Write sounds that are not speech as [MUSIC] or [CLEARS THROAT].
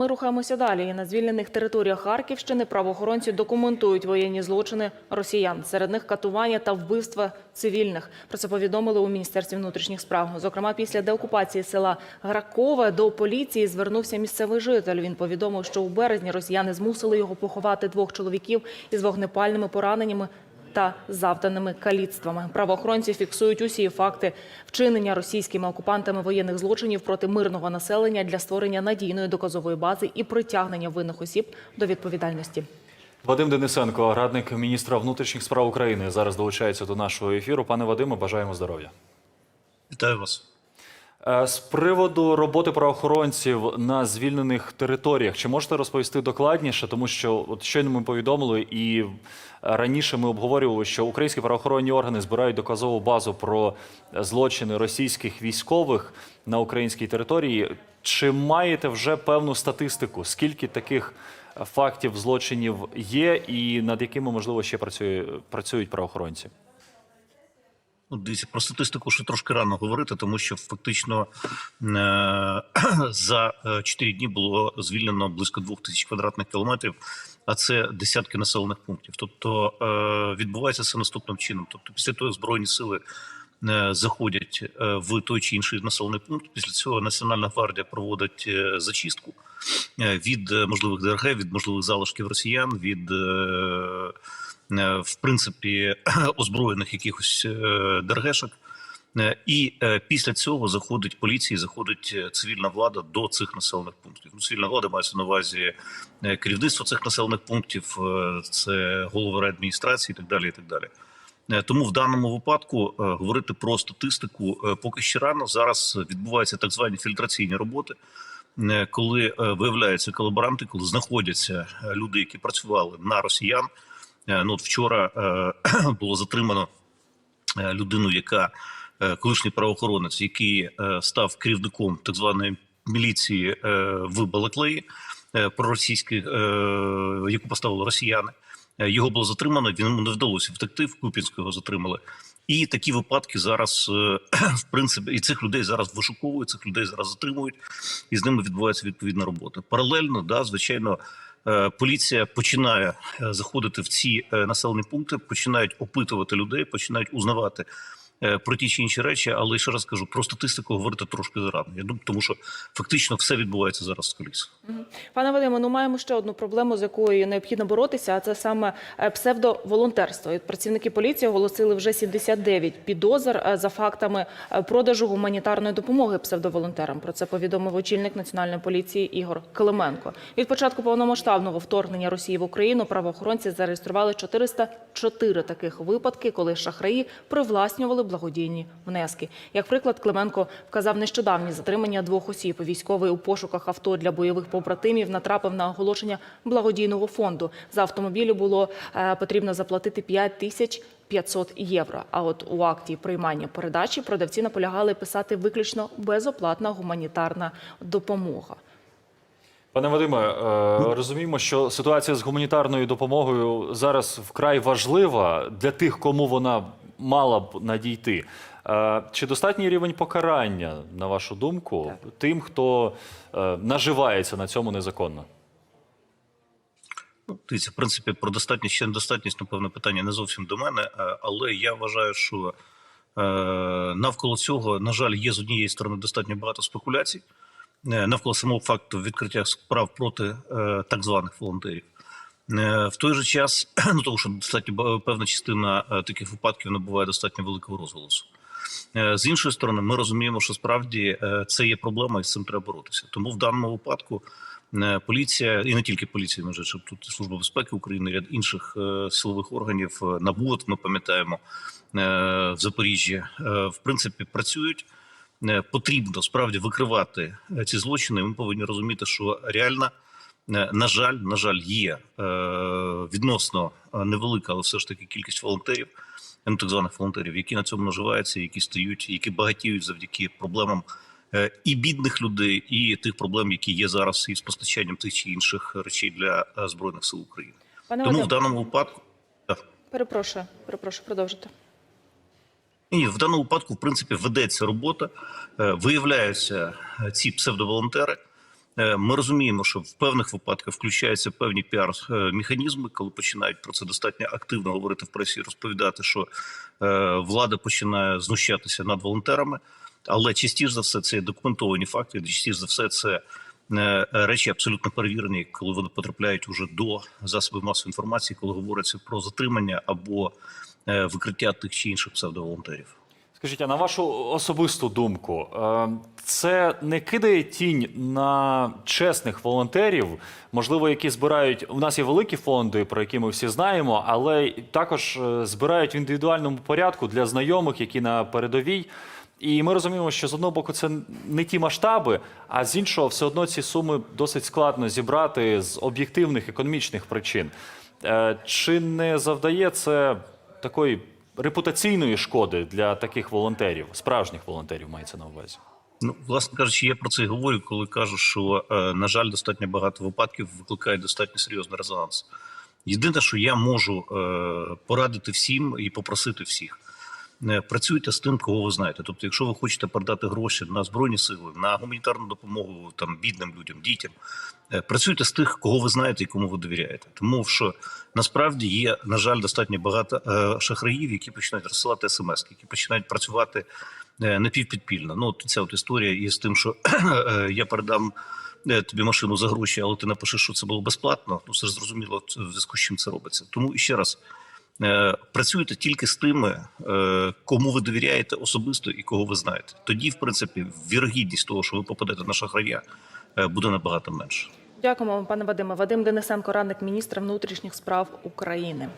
Ми рухаємося далі. І на звільнених територіях Харківщини правоохоронці документують воєнні злочини росіян. Серед них катування та вбивства цивільних. Про це повідомили у Міністерстві внутрішніх справ. Зокрема, після деокупації села Гракове до поліції звернувся місцевий житель. Він повідомив, що у березні росіяни змусили його поховати двох чоловіків із вогнепальними пораненнями та завданими каліцтвами. Правоохоронці фіксують усі факти вчинення російськими окупантами воєнних злочинів проти мирного населення для створення надійної доказової бази і притягнення винних осіб до відповідальності. Вадим Денисенко, радник міністра внутрішніх справ України, зараз долучається до нашого ефіру. Пане Вадиме, бажаємо здоров'я. Вітаю вас. Е, З приводу роботи правоохоронців на звільнених територіях, чи можете розповісти докладніше, тому що от щойно ми повідомили, і раніше ми обговорювали, що українські правоохоронні органи збирають доказову базу про злочини російських військових на українській території. Чи маєте вже певну статистику? Скільки таких фактів злочинів є, і над якими можливо ще працює, працюють правоохоронці? Ну, дивіться, про статистику ще трошки рано говорити, тому що фактично е- [CLEARS THROAT] за 4 дні було звільнено близько 2 тисяч квадратних кілометрів, а це десятки населених пунктів. Тобто е- відбувається це наступним чином. Тобто, після того збройні сили е, заходять е, в той чи інший населений пункт. Після цього Національна гвардія проводить е, зачистку е, від е, можливих ДРГ, від можливих залишків росіян, від е, е, в принципі [CLEARS THROAT] озброєних якихось е, ДРГшок. Е, І е, після цього заходить поліція, заходить е, цивільна влада до цих населених пунктів. Ну, цивільна влада мається на увазі е, керівництво цих населених пунктів, е, це голови адміністрації, і так далі. І так далі. Е, Тому в даному випадку е, говорити про статистику е, поки ще рано. Зараз відбуваються так звані фільтраційні роботи, е, коли е, виявляються колаборанти, коли знаходяться е, люди, які працювали на росіян. Е, Ну, от вчора е, [CLEARS THROAT] було затримано е, людину, яка колишній правоохоронець, який став керівником так званої міліції в Балаклеї проросійської, е, яку поставили росіяни. Його було затримано. Він не вдалося втекти. В Купінську його затримали. І такі випадки зараз, [CLEARS THROAT] в принципі, і цих людей зараз вишуковують, цих людей зараз затримують, і з ними відбувається відповідна робота. Паралельно, да, звичайно, поліція починає е, заходити в ці е, населені пункти, починають опитувати людей, починають узнавати. Е, Про ті чи інші речі, але ще раз кажу, про статистику говорити трошки зарано. Я думаю, тому що фактично все відбувається зараз з коліс. Пане Вадиме, ну маємо ще одну проблему, з якою необхідно боротися. А це саме е, псевдоволонтерство. Працівники поліції оголосили вже 79 підозр е, за фактами продажу гуманітарної допомоги псевдоволонтерам. Про це повідомив очільник національної поліції Ігор Клименко. Від початку повномасштабного вторгнення Росії в Україну правоохоронці зареєстрували 404 таких випадки, коли шахраї привласнювали благодійні внески. Як приклад, Клименко вказав нещодавні затримання двох осіб. Військовий у пошуках авто для бойових побратимів натрапив на оголошення благодійного фонду. За автомобілі було е, потрібно заплатити 5 тисяч 500 євро. А от у акті приймання передачі продавці наполягали писати виключно безоплатна гуманітарна допомога. Пане Вадиме, е, розуміємо, що ситуація з гуманітарною допомогою зараз вкрай важлива для тих, кому вона мала б надійти. Е, Чи достатній рівень покарання, на вашу думку, тим, хто е, наживається на цьому незаконно? Ну, Дивіться, в принципі, про достатність чи недостатність, напевно, питання не зовсім до мене, е, але я вважаю, що навколо цього, на жаль, є з однієї сторони достатньо багато спекуляцій навколо самого факту відкриття справ проти так званих волонтерів. Е, В той же час, [CLEARS THROAT] ну тому що достатньо певна частина е, таких випадків набуває достатньо великого розголосу. Е, З іншої сторони, ми розуміємо, що справді це є проблема, і з цим треба боротися. Тому в даному випадку поліція, і не тільки поліція, може, щоб тут служба безпеки України, ряд інших силових органів, НАБУ, от ми пам'ятаємо в Запоріжжі, в принципі, працюють. Потрібно справді викривати ці злочини. Ми повинні розуміти, що реально, е, на жаль, на жаль, є е, відносно е, невелика, але все ж таки кількість волонтерів, ну так званих волонтерів, які на цьому наживаються, які стають, які багатіють завдяки проблемам е, і бідних людей, і тих проблем, які є зараз із постачанням тих чи інших речей для е, збройних сил України. Пане Тому в даному випадку перепрошую, перепрошую, продовжуйте. Ні, в даному випадку, в принципі, ведеться робота, е, виявляються е, ці псевдоволонтери. Е, Ми розуміємо, що в певних випадках включаються певні піар-механізми, коли починають про це достатньо активно говорити в пресі, розповідати, що е, влада починає знущатися над волонтерами. Але частіше за все це документовані факти. Частіше за все це е, речі абсолютно перевірені, коли вони потрапляють уже до засобів масової інформації, коли говориться про затримання або викриття тих чи інших псевдоволонтерів. Скажіть, а на вашу особисту думку, е, це не кидає тінь на чесних волонтерів, можливо, які збирають. У нас є великі фонди, про які ми всі знаємо, але також е, збирають в індивідуальному порядку для знайомих, які на передовій. І ми розуміємо, що з одного боку це не ті масштаби, а з іншого, все одно ці суми досить складно зібрати з об'єктивних економічних причин. Е, Чи не завдає це такої репутаційної шкоди для таких волонтерів, справжніх волонтерів мається на увазі? Ну, власне кажучи, я про це і говорю, коли кажу, що е, на жаль, достатньо багато випадків викликає достатньо серйозний резонанс. Єдине, що я можу е, порадити всім і попросити всіх. Е, Працюйте з тим, кого ви знаєте. Тобто, якщо ви хочете передати гроші на збройні сили, на гуманітарну допомогу там бідним людям, дітям, е, працюйте з тих, кого ви знаєте і кому ви довіряєте. Тому що насправді є, на жаль, достатньо багато е, шахраїв, які починають розсилати смс, які починають працювати напівпідпільно. Ну, ця от історія є з тим, що [CLEARS THROAT] я передам тобі машину за гроші, але ти напишеш, що це було безплатно. Ну, це ж зрозуміло, в зв'язку з чим це робиться. Тому ще раз. Е, Працюйте тільки з тими, е, кому ви довіряєте особисто і кого ви знаєте. Тоді, в принципі, вірогідність того, що ви попадете на шахрая, е, буде набагато менше. Дякуємо вам, пане Вадиме. Вадим Денисенко, радник міністра внутрішніх справ України.